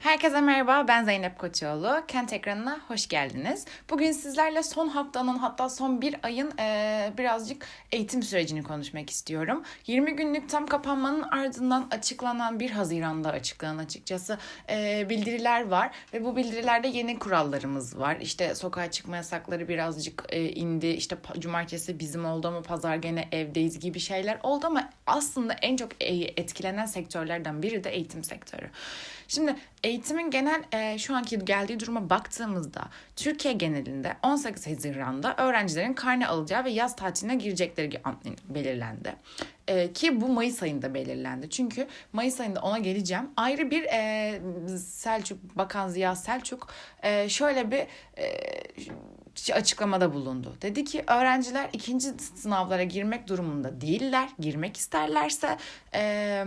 Herkese merhaba, ben Zeynep Koçoğlu. Kent ekranına hoş geldiniz. Bugün sizlerle son haftanın hatta son bir ayın e, birazcık eğitim sürecini konuşmak istiyorum. 20 günlük tam kapanmanın ardından açıklanan 1 Haziran'da açıklanan açıkçası e, bildiriler var. Ve bu bildirilerde yeni kurallarımız var. İşte sokağa çıkma yasakları birazcık e, indi. İşte cumartesi bizim oldu ama pazar gene evdeyiz gibi şeyler oldu ama aslında en çok etkilenen sektörlerden biri de eğitim sektörü. Şimdi eğitimin genel e, şu anki geldiği duruma baktığımızda Türkiye genelinde 18 Haziran'da öğrencilerin karne alacağı ve yaz tatiline girecekleri belirlendi. E, ki bu Mayıs ayında belirlendi. Çünkü Mayıs ayında ona geleceğim. Ayrı bir e, Selçuk Bakan Ziya Selçuk e, şöyle bir e, açıklamada bulundu. Dedi ki öğrenciler ikinci sınavlara girmek durumunda değiller. Girmek isterlerse e,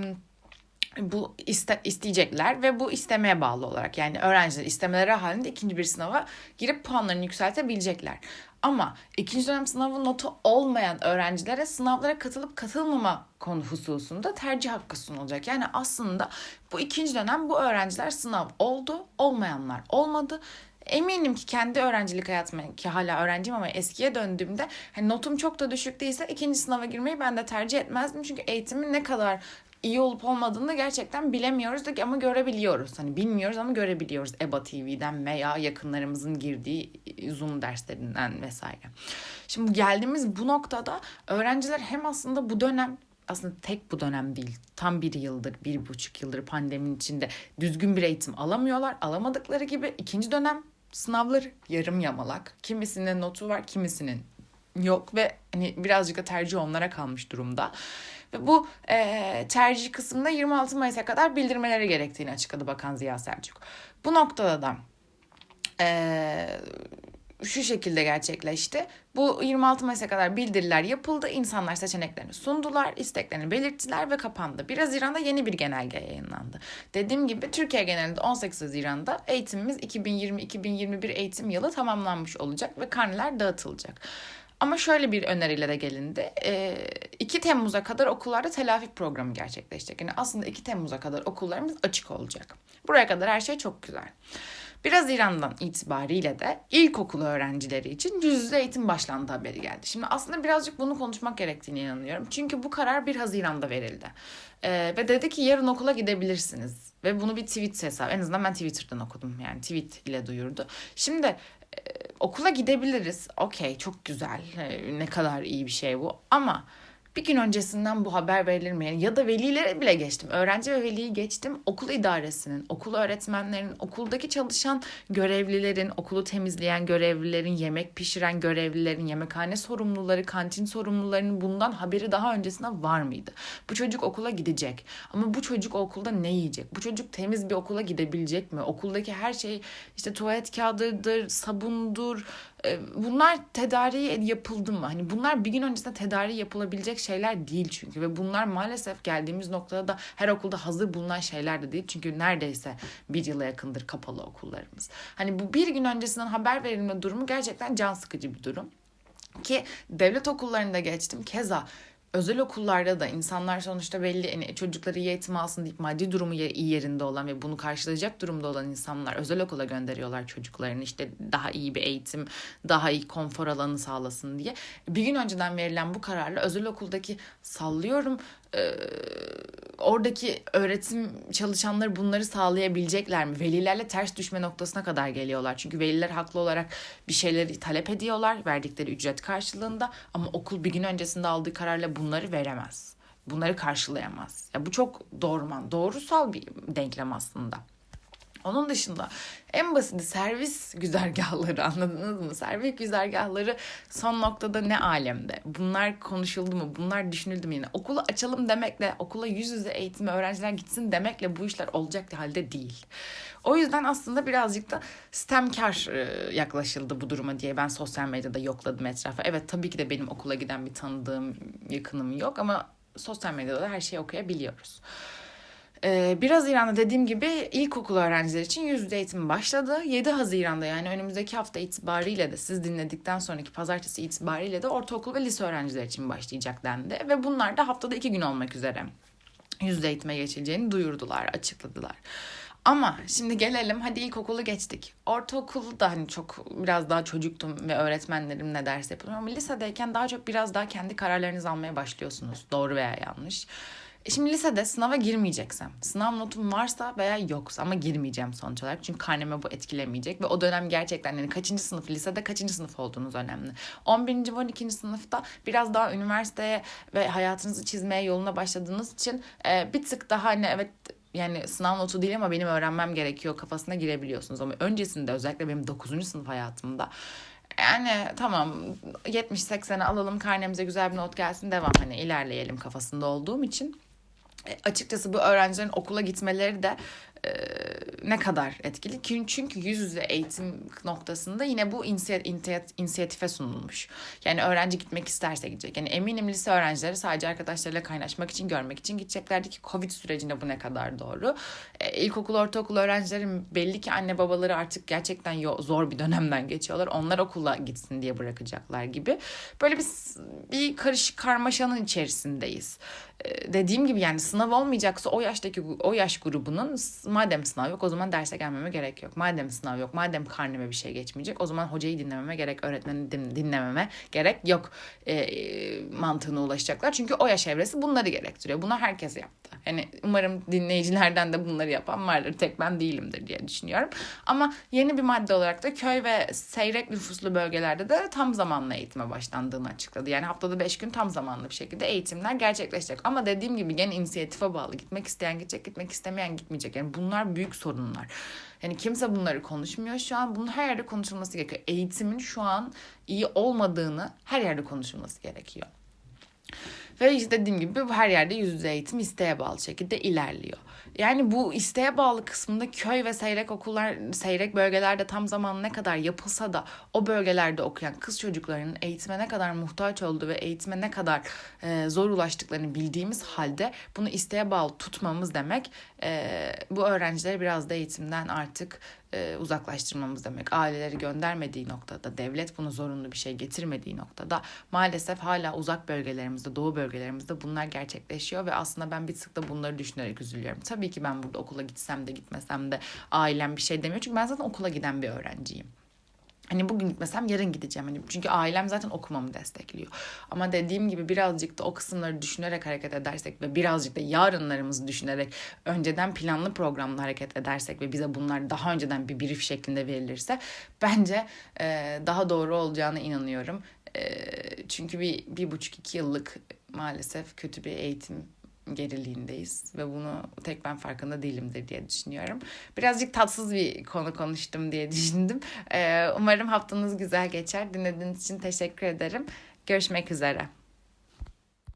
bu iste, isteyecekler ve bu istemeye bağlı olarak yani öğrenciler istemeleri halinde ikinci bir sınava girip puanlarını yükseltebilecekler. Ama ikinci dönem sınavı notu olmayan öğrencilere sınavlara katılıp katılmama konu hususunda tercih hakkı sunulacak. Yani aslında bu ikinci dönem bu öğrenciler sınav oldu, olmayanlar olmadı. Eminim ki kendi öğrencilik hayatım ki hala öğrenciyim ama eskiye döndüğümde hani notum çok da düşük değilse ikinci sınava girmeyi ben de tercih etmezdim. Çünkü eğitimin ne kadar iyi olup olmadığını gerçekten bilemiyoruz da ama görebiliyoruz. Hani bilmiyoruz ama görebiliyoruz EBA TV'den veya yakınlarımızın girdiği Zoom derslerinden vesaire. Şimdi geldiğimiz bu noktada öğrenciler hem aslında bu dönem aslında tek bu dönem değil. Tam bir yıldır, bir buçuk yıldır pandeminin içinde düzgün bir eğitim alamıyorlar. Alamadıkları gibi ikinci dönem sınavları yarım yamalak. Kimisinin notu var, kimisinin yok ve hani birazcık da tercih onlara kalmış durumda. Ve bu e, tercih kısmında 26 Mayıs'a kadar bildirmeleri gerektiğini açıkladı Bakan Ziya Selçuk. Bu noktada da e, şu şekilde gerçekleşti. Bu 26 Mayıs'a kadar bildiriler yapıldı. İnsanlar seçeneklerini sundular, isteklerini belirttiler ve kapandı. 1 Haziran'da yeni bir genelge yayınlandı. Dediğim gibi Türkiye genelinde 18 Haziran'da eğitimimiz 2020-2021 eğitim yılı tamamlanmış olacak ve karneler dağıtılacak. Ama şöyle bir öneriyle de gelindi. E, 2 Temmuz'a kadar okullarda telafi programı gerçekleşecek. Yani aslında 2 Temmuz'a kadar okullarımız açık olacak. Buraya kadar her şey çok güzel. Biraz İran'dan itibariyle de ilkokul öğrencileri için yüz yüze eğitim başlandı haberi geldi. Şimdi aslında birazcık bunu konuşmak gerektiğini inanıyorum. Çünkü bu karar 1 Haziran'da verildi. Ee, ve dedi ki yarın okula gidebilirsiniz. Ve bunu bir tweet hesabı, en azından ben Twitter'dan okudum yani tweet ile duyurdu. Şimdi okula gidebiliriz. Okey çok güzel. Ee, ne kadar iyi bir şey bu. Ama bir gün öncesinden bu haber verilir mi? Ya da velilere bile geçtim. Öğrenci ve veliyi geçtim. Okul idaresinin, okul öğretmenlerinin, okuldaki çalışan görevlilerin, okulu temizleyen görevlilerin, yemek pişiren görevlilerin, yemekhane sorumluları, kantin sorumlularının bundan haberi daha öncesinde var mıydı? Bu çocuk okula gidecek. Ama bu çocuk okulda ne yiyecek? Bu çocuk temiz bir okula gidebilecek mi? Okuldaki her şey işte tuvalet kağıdıdır, sabundur, bunlar tedariği yapıldı mı? Hani bunlar bir gün öncesinde tedariği yapılabilecek şeyler değil çünkü ve bunlar maalesef geldiğimiz noktada da her okulda hazır bulunan şeyler de değil. Çünkü neredeyse bir yıla yakındır kapalı okullarımız. Hani bu bir gün öncesinden haber verilme durumu gerçekten can sıkıcı bir durum. Ki devlet okullarında geçtim. Keza özel okullarda da insanlar sonuçta belli yani çocukları iyi eğitim alsın deyip maddi durumu iyi yerinde olan ve bunu karşılayacak durumda olan insanlar özel okula gönderiyorlar çocuklarını işte daha iyi bir eğitim, daha iyi konfor alanı sağlasın diye. Bir gün önceden verilen bu kararla özel okuldaki sallıyorum e, oradaki öğretim çalışanları bunları sağlayabilecekler mi? Velilerle ters düşme noktasına kadar geliyorlar. Çünkü veliler haklı olarak bir şeyleri talep ediyorlar verdikleri ücret karşılığında ama okul bir gün öncesinde aldığı kararla bunları veremez. Bunları karşılayamaz. Ya bu çok doğruman, doğrusal bir denklem aslında. Onun dışında en basiti servis güzergahları anladınız mı? Servis güzergahları son noktada ne alemde? Bunlar konuşuldu mu? Bunlar düşünüldü mü yine? Okulu açalım demekle, okula yüz yüze eğitime öğrenciler gitsin demekle bu işler olacak halde değil. O yüzden aslında birazcık da sistemkar e, yaklaşıldı bu duruma diye ben sosyal medyada yokladım etrafa. Evet tabii ki de benim okula giden bir tanıdığım, yakınım yok ama sosyal medyada da her şeyi okuyabiliyoruz. Ee, 1 Haziran'da dediğim gibi ilkokul öğrencileri için yüzde eğitim başladı. 7 Haziran'da yani önümüzdeki hafta itibariyle de siz dinledikten sonraki pazartesi itibariyle de ortaokul ve lise öğrencileri için başlayacak dendi. Ve bunlar da haftada iki gün olmak üzere yüzde eğitime geçileceğini duyurdular, açıkladılar. Ama şimdi gelelim hadi ilkokulu geçtik. Ortaokulu da hani çok biraz daha çocuktum ve öğretmenlerim ne derse yapıyorum. Ama lisedeyken daha çok biraz daha kendi kararlarınızı almaya başlıyorsunuz. Doğru veya yanlış. Şimdi lisede sınava girmeyeceksem, sınav notum varsa veya yoksa ama girmeyeceğim sonuç olarak. Çünkü karneme bu etkilemeyecek ve o dönem gerçekten yani kaçıncı sınıf lisede kaçıncı sınıf olduğunuz önemli. 11. ve 12. sınıfta biraz daha üniversiteye ve hayatınızı çizmeye yoluna başladığınız için e, bir tık daha hani evet yani sınav notu değil ama benim öğrenmem gerekiyor kafasına girebiliyorsunuz. Ama öncesinde özellikle benim 9. sınıf hayatımda yani tamam 70-80'e alalım karnemize güzel bir not gelsin devam hani ilerleyelim kafasında olduğum için açıkçası bu öğrencilerin okula gitmeleri de e, ne kadar etkili? Çünkü yüz yüze eğitim noktasında yine bu inisiyatife sunulmuş. Yani öğrenci gitmek isterse gidecek. Yani eminim lise öğrencileri sadece arkadaşlarıyla kaynaşmak için, görmek için gideceklerdi ki Covid sürecinde bu ne kadar doğru. E, ilkokul, ortaokul öğrencilerin belli ki anne babaları artık gerçekten zor bir dönemden geçiyorlar. Onlar okula gitsin diye bırakacaklar gibi. Böyle bir, bir karışık karmaşanın içerisindeyiz. E, dediğim gibi yani sınav olmayacaksa o yaştaki o yaş grubunun madem sınav yok o zaman derse gelmeme gerek yok. Madem sınav yok, madem karneme bir şey geçmeyecek o zaman hocayı dinlememe gerek, öğretmeni dinlememe gerek yok e, mantığına ulaşacaklar. Çünkü o yaş evresi bunları gerektiriyor. Bunu herkes yaptı. Yani umarım dinleyicilerden de bunları yapan vardır. Tek ben değilimdir diye düşünüyorum. Ama yeni bir madde olarak da köy ve seyrek nüfuslu bölgelerde de tam zamanlı eğitime başlandığını açıkladı. Yani haftada 5 gün tam zamanlı bir şekilde eğitimler gerçekleşecek. Ama dediğim gibi gene inisiyatife bağlı. Gitmek isteyen gidecek, gitmek istemeyen gitmeyecek. Yani bunlar büyük sorunlar. Yani kimse bunları konuşmuyor şu an. Bunun her yerde konuşulması gerekiyor. Eğitimin şu an iyi olmadığını her yerde konuşulması gerekiyor. Ve işte dediğim gibi her yerde yüz yüze eğitim isteğe bağlı şekilde ilerliyor. Yani bu isteğe bağlı kısmında köy ve seyrek okullar, seyrek bölgelerde tam zamanlı ne kadar yapılsa da o bölgelerde okuyan kız çocuklarının eğitime ne kadar muhtaç olduğu ve eğitime ne kadar e, zor ulaştıklarını bildiğimiz halde bunu isteğe bağlı tutmamız demek e, bu öğrencileri biraz da eğitimden artık e, uzaklaştırmamız demek. Aileleri göndermediği noktada, devlet bunu zorunlu bir şey getirmediği noktada maalesef hala uzak bölgelerimizde, doğu bölgelerimizde bunlar gerçekleşiyor ve aslında ben bir sık da bunları düşünerek üzülüyorum. Tabii ki ben burada okula gitsem de gitmesem de ailem bir şey demiyor. Çünkü ben zaten okula giden bir öğrenciyim. Hani bugün gitmesem yarın gideceğim. Hani çünkü ailem zaten okumamı destekliyor. Ama dediğim gibi birazcık da o kısımları düşünerek hareket edersek ve birazcık da yarınlarımızı düşünerek önceden planlı programla hareket edersek ve bize bunlar daha önceden bir brief şeklinde verilirse bence e, daha doğru olacağına inanıyorum. E, çünkü bir, bir buçuk iki yıllık maalesef kötü bir eğitim geriliğindeyiz ve bunu tek ben farkında değilimdir diye düşünüyorum. Birazcık tatsız bir konu konuştum diye düşündüm. Ee, umarım haftanız güzel geçer. Dinlediğiniz için teşekkür ederim. Görüşmek üzere.